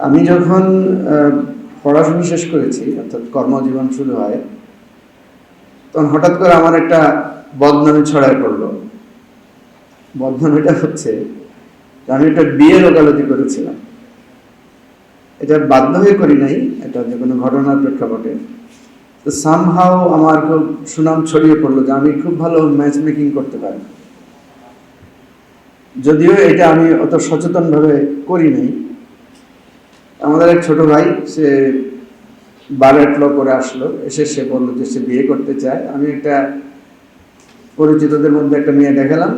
আমি যখন পড়াশোনা শেষ করেছি, অর্থাৎ কর্মজীবন শুরু হয়, তখন হঠাৎ করে আমার একটা বদনামি ছড়ায় পড়ল। বদনামিটা হচ্ছে আমি একটা বিয়ের ওকালতি করেছিলাম। এটা বাধ্য হয়ে করি নাই, এটা যে কোনো ঘটনার প্রেক্ষাপটে। তো সামহাও আমার খুব সুনাম ছড়িয়ে পড়ল যে আমি খুব ভালো ম্যাচ মেকিং করতে পারি। যদিও এটা আমি অত সচেতনভাবে করি নাই আমাদের এক ছোট ভাই, সে বারেট ল করে আসলো, এসে সে বলল যে সে বিয়ে করতে চায়। আমি একটা পরিচিতদের মধ্যে একটা মেয়ে দেখালাম,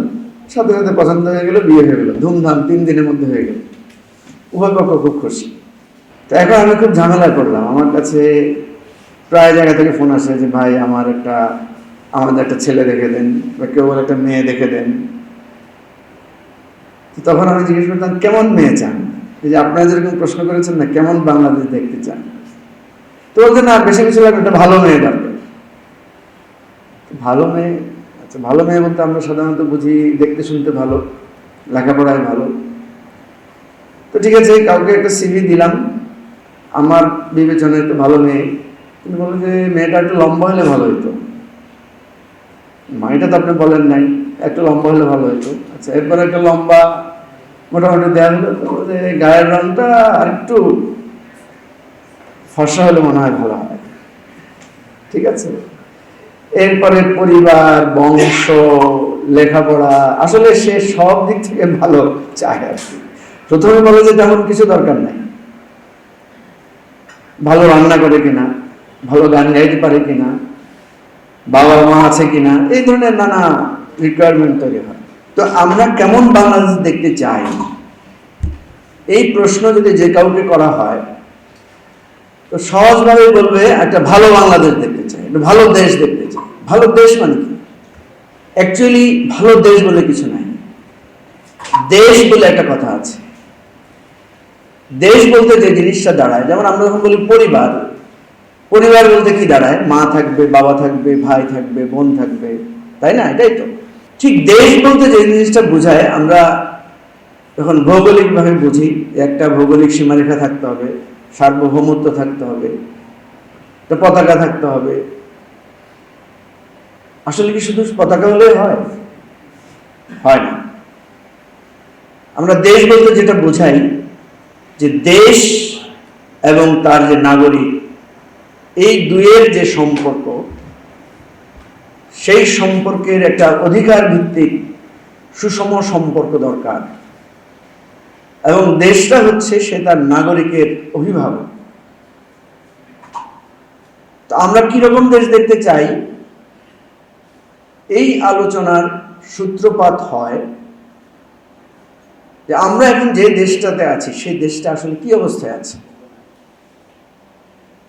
সাথে সাথে পছন্দ হয়ে গেল, বিয়ে হয়ে গেল। ধুমধাম তিন দিনের মধ্যে হয়ে গেল। উভয় পক্ষ খুব খুশি। তো এখন আমি খুব ঝামেলায় করলাম। আমার কাছে প্রায় জায়গা থেকে ফোন আসে যে, ভাই, আমার একটা, আমাদের একটা ছেলে দেখে দেন, বা কেউ একটা মেয়ে দেখে দেন। তখন আমি জিজ্ঞেস করতাম, কেমন মেয়ে চান? এই যে আপনারা যেরকম প্রশ্ন করেছেন না, কেমন বাংলাদেশ দেখতে চান? তো বলতে না, বেশি বেশি লাগবে একটা ভালো মেয়ে তো ভালো মেয়ে আচ্ছা ভালো মেয়ে বলতে আমরা সাধারণত বুঝি দেখতে শুনতে ভালো, লেখাপড়ায় ভালো। তো ঠিক আছে, কাউকে একটা সিভি দিলাম, আমার বিবেচনায় একটা ভালো মেয়ে। কিন্তু বলল যে, মেয়েটা একটু লম্বা হলে ভালো হতো মাইটা তো আপনি বলেন নাই, একটু লম্বা হলে ভালো হতো আচ্ছা এরপরে একটা লম্বা মোটামুটি যে গায়ের রংটা একটু ফর্সা হলে মনে হয় ভালো হয়। ঠিক আছে? এরপরে পরিবার, বংশ, লেখাপড়া, আসলে সে সব দিক থেকে ভালো চায় আর কি। প্রথমে বলে যে তেমন কিছু দরকার নাই। ভালো রান্না করে কিনা, ভালো গান গাইতে পারে কিনা বাবা মা আছে কিনা, এই ধরনের নানা রিকোয়ারমেন্ট তৈরি হয়। তো আমরা কেমন বাংলাদেশ দেখতে চাই? এই প্রশ্ন যদি যে কাউকে করা হয়, তো সহজভাবে বলবে, একটা ভালো বাংলাদেশ দেখতে চাই, একটা ভালো দেশ দেখতে চাই। ভালো দেশ মানে কি? অ্যাকচুয়ালি ভালো দেশ বলে কিছু নাই। দেশ বলে একটা কথা আছে। দেশ বলতে যে জিনিসটা দাঁড়ায়, যেমন আমরা যখন বলি পরিবার পরিবার বলতে কি দাঁড়ায়? মা থাকবে, বাবা থাকবে, ভাই থাকবে, বোন থাকবে, তাই না? এটাই তো। ঠিক দেশ বলতে যে জিনিসটা বোঝায়, আমরা যখন ভৌগোলিকভাবে বুঝি একটা ভৌগোলিক সীমারেখা থাকতে হবে, সার্বভৌমত্ব থাকতে হবে পতাকা থাকতে হবে। আসলে কি শুধু পতাকা হলেই হয়? হয় না। আমরা দেশ বলতে যেটা বোঝাই, যে দেশ এবং তার যে নাগরিক, এই দুয়ের যে সম্পর্ক সেই সম্পর্কের একটা অধিকার ভিত্তিক সুষম সম্পর্ক দরকার। এবং দেশটা হচ্ছে সে তার নাগরিকের অভিভাবক। তো আমরা কীরকম দেশ দেখতে চাই? এই আলোচনার সূত্রপাত হয় যে আমরা এখন যে দেশটাতে আছি সেই দেশটা আসলে কি অবস্থায় আছে?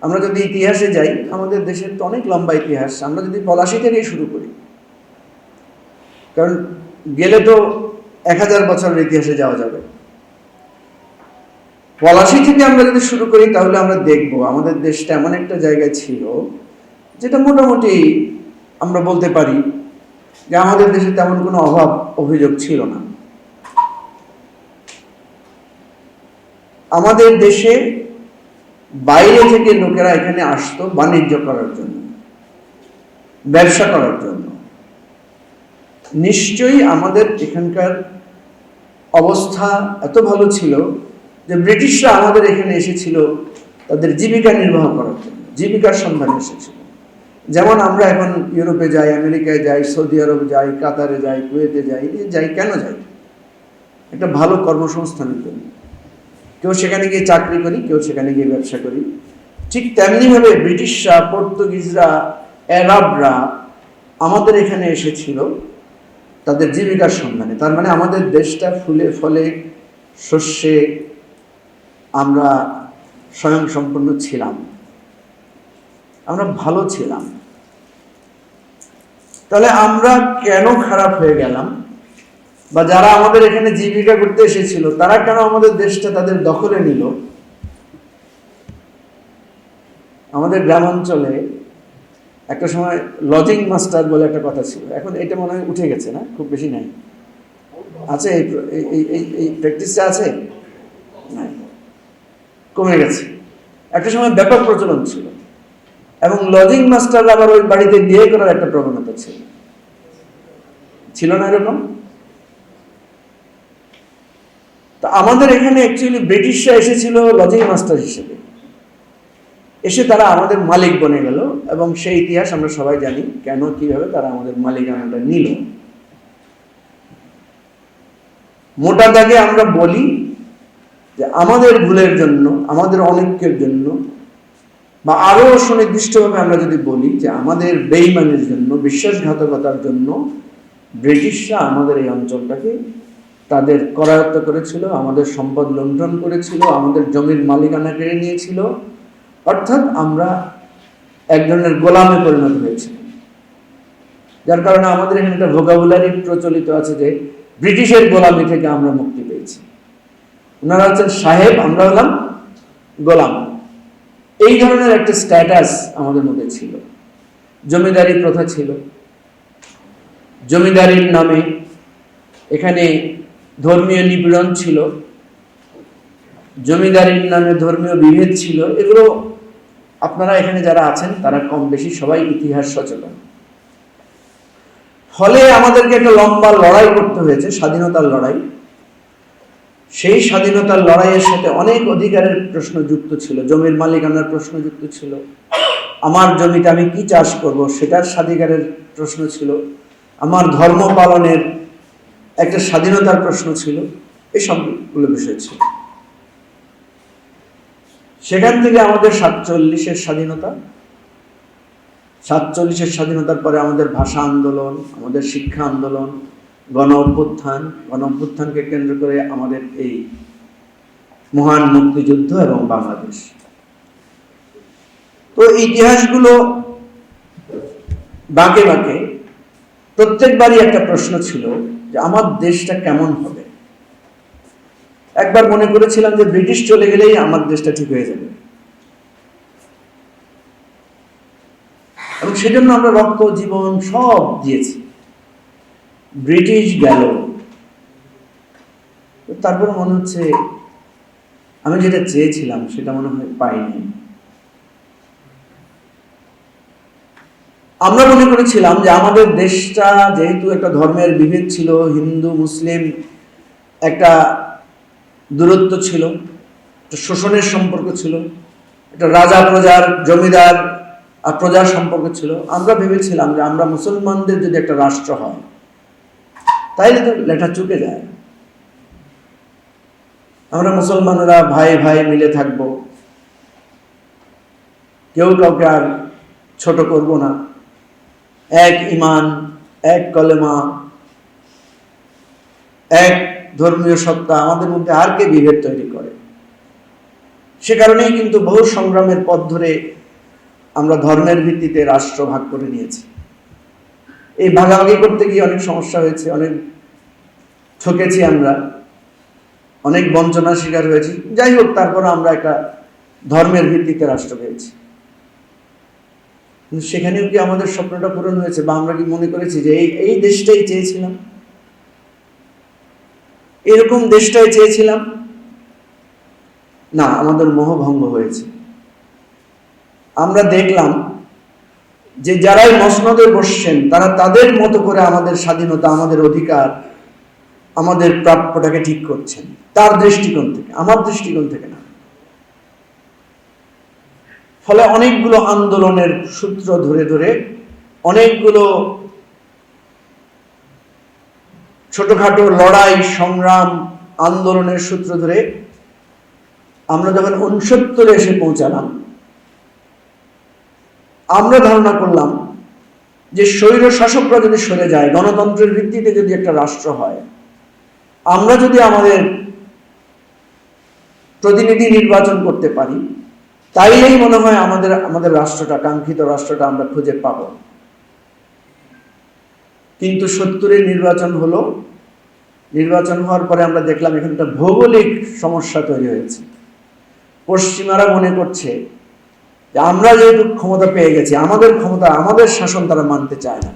আমরা যদি ইতিহাসে যাই, আমাদের দেশের তো অনেক লম্বা ইতিহাস। আমরা যদি পলাশি থেকেই শুরু করি, কারণ গেলে তো এক হাজার বছরের ইতিহাসে যাওয়া যাবে। পলাশি থেকে আমরা যদি শুরু করি, তাহলে আমরা দেখব আমাদের দেশটা এমন একটা জায়গায় ছিল, যেটা মোটামুটি আমরা বলতে পারি যে আমাদের দেশে তেমন কোনো অভাব, অভিযোগ ছিল না। আমাদের দেশে বাইরে থেকে লোকেরা এখানে আসতো বাণিজ্য করার জন্য, ব্যবসা করার জন্য। নিশ্চয়ই আমাদের এখানকার অবস্থা এত ভালো ছিল যে ব্রিটিশরা আমাদের এখানে এসেছিল তাদের জীবিকা নির্বাহ করার জন্য, জীবিকার সন্ধানে এসেছিল। যেমন আমরা এখন ইউরোপে যাই, আমেরিকায় যাই, সৌদি আরব যাই, কাতারে যাই, কুয়েতে যাই যাই, কেন যাই? একটা ভালো কর্মসংস্থানের জন্য। কেউ সেখানে গিয়ে চাকরি করি, কেউ সেখানে গিয়ে ব্যবসা করি। ঠিক তেমনিভাবে ব্রিটিশরা, পর্তুগিজরা, অ্যারাবরা আমাদের এখানে এসেছিল তাদের জীবিকার সন্ধানে। তার মানে আমাদের দেশটা ফুলে ফলে শস্যে আমরা স্বয়ং সম্পূর্ণ ছিলাম। আমরা ভালো ছিলাম। তাহলে আমরা কেন খারাপ হয়ে গেলাম? বা যারা আমাদের এখানে জীবিকা করতে এসেছিল, তারা কেন আমাদের দেশটা তাদের দখলে নিল? আমাদের গ্রামাঞ্চলে একটা সময় লজিং মাস্টার বলে একটা কথা ছিল। এখন এটা মনে হয় উঠে গেছে না? খুব বেশি নাই। আছে এই এই প্র্যাকটিসটা আছে? কমে গেছে। একটা সময় ব্যাপক প্রচলন ছিল। এবং লজিং মাস্টার আবার ওই বাড়িতে বিয়ে করার একটা প্রবণতা ছিল। ছিল না এরকম? তো আমাদের এখানে অ্যাকচুয়ালি ব্রিটিশরা এসেছিল লজিং মাস্টার হিসেবে। এসে তারা আমাদের মালিক বনে গেল এবং সেই ইতিহাস আমরা সবাই জানি কেন, কীভাবে তারা আমাদের মালিকানাটা নিল। মোটা দাগে আমরা বলি যে আমাদের ভুলের জন্য, আমাদের অনেকের জন্য বা আরও সুনির্দিষ্টভাবে আমরা যদি বলি যে আমাদের বেইমানের জন্য, বিশ্বাসঘাতকতার জন্য ব্রিটিশরা আমাদের এই অঞ্চলটাকে তাদের করায়ত্ত করেছিল, আমাদের সম্পদ লুণ্ঠন করেছিল, আমাদের জমির মালিকানা কেড়ে নিয়েছিল। অর্থাৎ আমরা এক ধরনের গোলামে পরিণত হয়েছি। যার কারণে আমাদের এখানে একটা ভোকাবুলারি প্রচলিত আছে যে, ব্রিটিশের গোলামি থেকে আমরা মুক্তি পেয়েছি। ওনারা হচ্ছেন সাহেব, আমরা হলাম গোলাম। এই ধরনের একটা স্ট্যাটাস আমাদের মধ্যে ছিল। জমিদারি প্রথা ছিল। জমিদারির নামে এখানে ধর্মীয় নিপীড়ন ছিল, জমিদারির নামে ধর্মীয় বিভেদ ছিল, এগুলো আপনারা এখানে যারা আছেন, তারা কম বেশি সবাই ইতিহাস সচেতন। ফলে আমাদেরকে একটা লম্বা লড়াই করতে হয়েছে, স্বাধীনতার লড়াই। সেই স্বাধীনতার লড়াইয়ের সাথে অনেক অধিকারের প্রশ্ন যুক্ত ছিল, জমির মালিকানার প্রশ্ন যুক্ত ছিল। আমার জমিতে আমি কি চাষ করব, সেটার স্বাধিকারের প্রশ্ন ছিল। আমার ধর্ম পালনের একটা স্বাধীনতার প্রশ্ন ছিল এই সবগুলো বিষয় ছিল। সেখান থেকে আমাদের সাতচল্লিশের স্বাধীনতা, সাতচল্লিশের স্বাধীনতার পরে আমাদের ভাষা আন্দোলন, আমাদের শিক্ষা আন্দোলন, গণ অভ্যুত্থান, গণ অভ্যুত্থানকে কেন্দ্র করে আমাদের এই মহান মুক্তিযুদ্ধ এবং বাংলাদেশ। তো ইতিহাসগুলো বাঁকে বাঁকে প্রত্যেকবারই একটা প্রশ্ন ছিল যে আমার দেশটা কেমন হবে? একবার মনে করেছিলাম যে ব্রিটিশ চলে গেলেই আমার দেশটা ঠিক হয়ে যাবে। এবং সেজন্য আমরা রক্ত, জীবন সব দিয়েছি। ব্রিটিশ গেল। তারপরে মনে হচ্ছে, আমি যেটা চেয়েছিলাম সেটা মনে হয় পাইনি। আমরা মনে করেছিলাম যে আমাদের দেশটা যেহেতু একটা ধর্মের বিভেদ ছিল, হিন্দু, মুসলিম, একটা দূরত্ব ছিল, একটা শোষণের সম্পর্ক ছিল, একটা রাজা প্রজার জমিদার আর প্রজার সম্পর্ক ছিল, আমরা ভেবেছিলাম যে আমরা মুসলমানদের যদি একটা রাষ্ট্র হয়, তাইলে তো লেখা চুকে যায়। আমরা মুসলমানরা ভাই ভাই মিলে থাকব, কেউ কাউকে আর ছোট করব না। এক ইমান, এক কলেমা, এক ধর্মীয় সত্তা আমাদের মধ্যে আর কে বিভেদ তৈরি করে? সে কারণেই কিন্তু বহু সংগ্রামের পথ ধরে আমরা ধর্মের ভিত্তিতে রাষ্ট্র ভাগ করে নিয়েছি। এই ভাগাভাগি করতে গিয়ে অনেক সমস্যা হয়েছে, অনেক ঠকেছি আমরা, অনেক বঞ্চনার শিকার হয়েছি। যাই হোক তারপর আমরা একটা ধর্মের ভিত্তিতে রাষ্ট্র পেয়েছি। কিন্তু সেখানেও কি আমাদের স্বপ্নটা পূরণ হয়েছে? বা আমরা কি মনে করেছি যে এই এই দেশটাই চেয়েছিলাম? এরকম দেশটাই চেয়েছিলাম? না, আমাদের মোহভঙ্গ হয়েছে। আমরা দেখলাম যে যারাই মসনদে বসছেন, তারা তাদের মতো করে আমাদের স্বাধীনতা, আমাদের অধিকার, আমাদের প্রাপ্যটাকে ঠিক করছেন। তার দৃষ্টিকোণ থেকে, আমার দৃষ্টিকোণ থেকে না। ফলে অনেকগুলো আন্দোলনের সূত্র ধরে ধরে অনেকগুলো ছোটখাটো লড়াই, সংগ্রাম, আন্দোলনের সূত্র ধরে আমরা যখন উনসত্তরে এসে পৌঁছালাম, আমরা ধারণা করলাম যে স্বৈর শাসকরা যদি সরে যায়, গণতন্ত্রের ভিত্তিতে যদি একটা রাষ্ট্র হয়, আমরা যদি আমাদের প্রতিনিধি নির্বাচন করতে পারি তাইলেই মনে হয় আমাদের আমাদের রাষ্ট্রটা, কাঙ্ক্ষিত রাষ্ট্রটা আমরা খুঁজে পাব। কিন্তু সত্তরের নির্বাচন হলো। নির্বাচন হওয়ার পরে আমরা দেখলাম এখানে একটা ভৌগোলিক সমস্যা তৈরি হয়েছে। পশ্চিমারা মনে করছে যে আমরা যেহেতু ক্ষমতা পেয়ে গেছি, আমাদের ক্ষমতা, আমাদের শাসন তারা মানতে চায় না।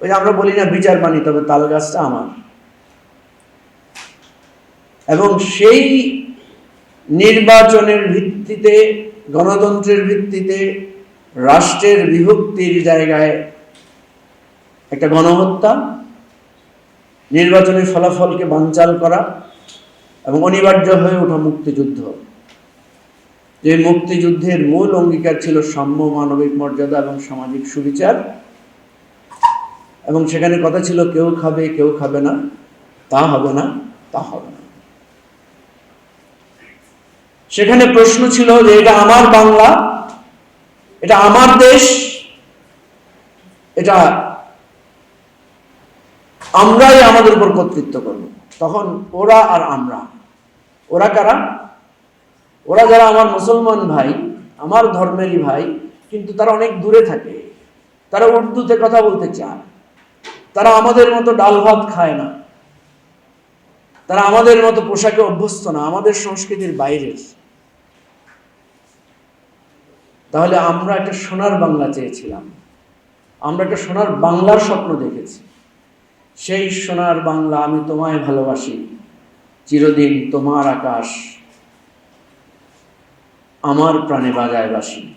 ওই আমরা বলি না বিচার মানি তবে তাল গাছটা আমার। এবং সেই নির্বাচনের ভিত্তিতে, গণতন্ত্রের ভিত্তিতে, রাষ্ট্রের বিভক্তির জায়গায় একটা গণহত্যা, নির্বাচনের ফলাফলকে বানচাল করা এবং অনিবার্য হয়ে ওঠা মুক্তিযুদ্ধ। যে মুক্তিযুদ্ধের মূল অঙ্গীকার ছিল সাম্য মানবিক মর্যাদা এবং সামাজিক সুবিচার, এবং সেখানে কথা ছিল, কেউ খাবে কেউ খাবে না, তা হবে না, তা হবে না। সেখানে প্রশ্ন ছিল যে এটা আমার বাংলা, এটা আমার দেশ, এটা আমরাই আমাদের উপর কর্তৃত্ব করব। তখন ওরা আর আমরা, ওরা কারা? ওরা যারা আমার মুসলমান ভাই, আমার ধর্মেরই ভাই, কিন্তু তারা অনেক দূরে থাকে। তারা উর্দুতে কথা বলতে চায়। তারা আমাদের মতো ডাল ভাত খায় না। তারা আমাদের মতো পোশাকে অভ্যস্ত না, আমাদের সংস্কৃতির বাইরের তাহলে আমরা একটা সোনার বাংলা চেয়েছিলাম। আমরা একটা সোনার বাংলার স্বপ্ন দেখেছি। সেই সোনার বাংলা আমি তোমায় ভালোবাসি। চিরদিন তোমার আকাশ আমার প্রাণে বাজায় বাসি।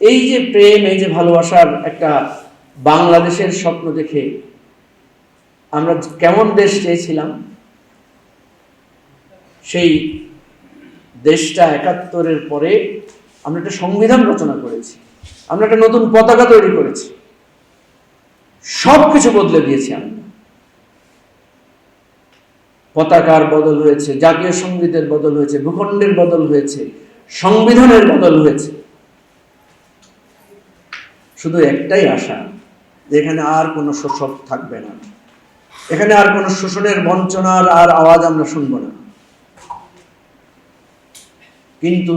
এই যে প্রেম, এই যে ভালোবাসার একটা বাংলাদেশের স্বপ্ন দেখে আমরা কেমন দেশ চেয়েছিলাম? সেই দেশটা একাত্তরের পরে আমরা একটা সংবিধান রচনা করেছি। আমরা একটা নতুন পতাকা তৈরি করেছি। সব কিছু বদলে দিয়েছি আমরা। পতাকার বদল হয়েছে, জাতীয় সঙ্গীতের বদল হয়েছে, ভূখণ্ডের বদল হয়েছে, সংবিধানের বদল হয়েছে। শুধু একটাই আশা এখানে আর কোনো শোষক থাকবে না। এখানে আর কোনো শোষণের বঞ্চনার আর আওয়াজ আমরা শুনব না। কিন্তু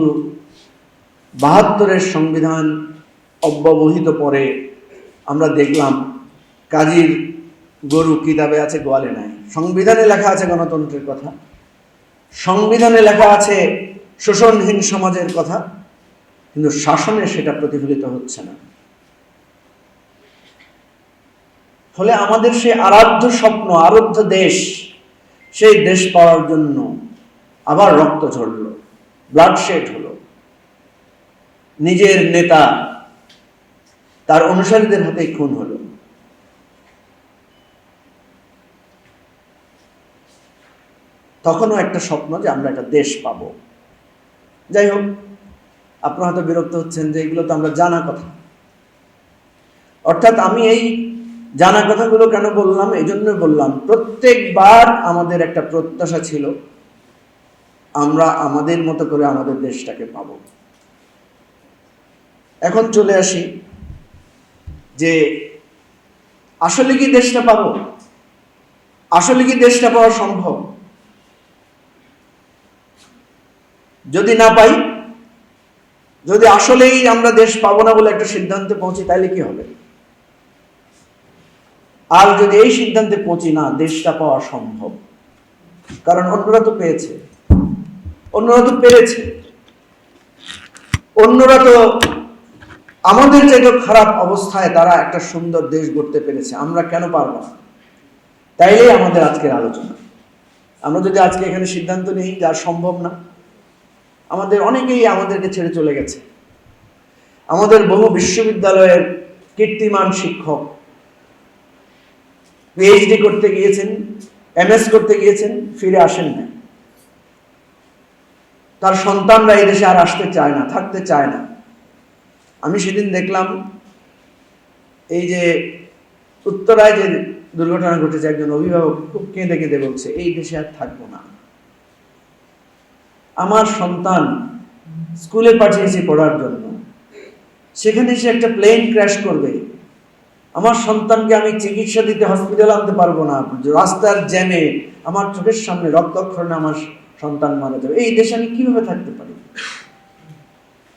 বাহাত্তরের সংবিধান অব্যবহিত পরে আমরা দেখলাম কাজীর গরু কিতাবে আছে, গোয়ালে নাই। সংবিধানে লেখা আছে গণতন্ত্রের কথা। সংবিধানে লেখা আছে শোষণহীন সমাজের কথা, কিন্তু শাসনে সেটা প্রতিফলিত হচ্ছে না। ফলে আমাদের সেই আরাধ্য স্বপ্ন, আরাধ্য দেশ, সেই দেশ পাওয়ার জন্য আবার রক্ত ঝরল ব্লাডশেড হলো। নিজের নেতা, তার অনুসারীদের হাতে খুন হলো। তখনও একটা স্বপ্ন যে আমরা একটা দেশ পাব। যাই হোক, আপনারা হয়তো বিরক্ত হচ্ছেন যে এগুলো তো আমরা জানা কথা। অর্থাৎ আমি এই জানা কথাগুলো কেন বললাম? এই জন্য বললাম, প্রত্যেকবার আমাদের একটা প্রত্যাশা ছিল, আমরা আমাদের মতো করে আমাদের দেশটাকে পাব। এখন চলে আসি যে আসলে কি দেশটা পাবো? আসলে কি দেশটা পাওয়া সম্ভব? যদি না পাই, যদি আসলেই আমরা দেশ পাবো না বলে একটা সিদ্ধান্তে পৌঁছি তাহলে কি হবে? আর যদি এই সিদ্ধান্তে পৌঁছি, না, দেশটা পাওয়া সম্ভব। কারণ অন্যরা তো পেয়েছে। অন্যরা তো পেরেছে। অন্যরা তো আমাদের চাইতে খারাপ অবস্থায় তারা একটা সুন্দর দেশ গড়তে পেরেছে, আমরা কেন পারব না? তাইলেই আমাদের আজকের আলোচনা। আমরা যদি আজকে এখানে সিদ্ধান্ত নিই, যা সম্ভব না, আমাদের অনেকেই আমাদেরকে ছেড়ে চলে গেছে। আমাদের বহু বিশ্ববিদ্যালয়ের কীর্তিমান শিক্ষক পিএইচডি করতে গিয়েছেন এমএস করতে গিয়েছেন, ফিরে আসেন না তার সন্তানরা এই দেশে আর আসতে চায় না, থাকতে চায় না। আমি সেদিন দেখলাম এই যে উত্তরায় যে দুর্ঘটনা ঘটেছে, একজন অভিভাবক খুব কেঁদে কেঁদে বলছে, এই দেশে আর থাকব না। আমার সন্তান স্কুলে পাঠিয়েছি পড়ার জন্য। সেখানে সে একটা প্লেন ক্র্যাশ করবে। আমার সন্তানকে আমি চিকিৎসা দিতে হসপিটাল আনতে পারব না। রাস্তার জ্যামে আমার চোখের সামনে রক্তক্ষরণে আমার সন্তান মারা যাবে। এই দেশে আমি কীভাবে থাকতে পারি?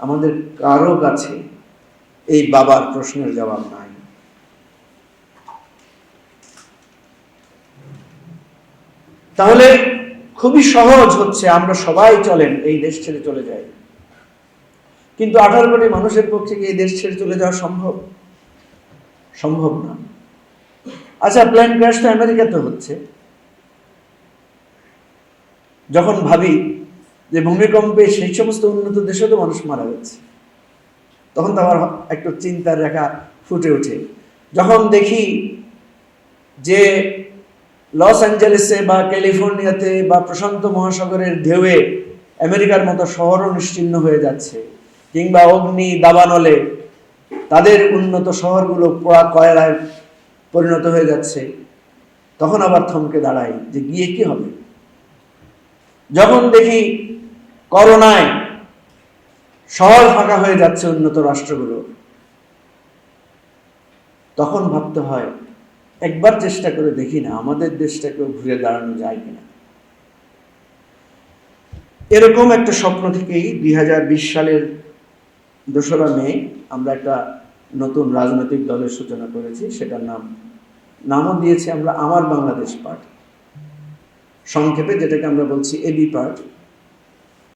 আমাদের কারও কাছে এই বাবার প্রশ্নের জবাব নাই। তাহলে খুবই সহজ হচ্ছে, আমরা সবাই চলেন, এই দেশ ছেড়ে চলে যাই। কিন্তু আঠারো কোটি মানুষের পক্ষে এই দেশ ছেড়ে চলে যাওয়া সম্ভব? সম্ভব না। আচ্ছা প্লেন ক্র্যাশ তো আমেরিকাতে হচ্ছে। যখন ভাবি যে ভূমিকম্পে সেই সমস্ত উন্নত দেশে তো মানুষ মারা গেছে। তখন তো আমার একটু চিন্তার রেখা ফুটে ওঠে। যখন দেখি যে লস অ্যাঞ্জেলেসে বা ক্যালিফোর্নিয়াতে বা প্রশান্ত মহাসাগরের ঢেউয়ে আমেরিকার মতো শহরও নিশ্চিহ্ন হয়ে যাচ্ছে, কিংবা অগ্নি দাবানলে তাদের উন্নত শহরগুলো পোড়া কয়লায় পরিণত হয়ে যাচ্ছে, তখন আবার থমকে দাঁড়াই যে গিয়ে কি হবে? যখন দেখি করোনায় শহর ফাঁকা হয়ে যাচ্ছে উন্নত রাষ্ট্রগুলো। তখন ভাবতে হয়, একবার চেষ্টা করে দেখি না, আমাদের দেশটাকেও ঘুরে দাঁড়ানো যায় কিনা। এরকম একটা স্বপ্ন থেকেই দুই হাজার বিশ সালের দোসরা মে আমরা একটা নতুন রাজনৈতিক দলের সূচনা করেছি, সেটার নাম, নামও দিয়েছি আমরা আমার বাংলাদেশ পার্টি। সংক্ষেপে যেটাকে আমরা বলছি এবি পার্টি।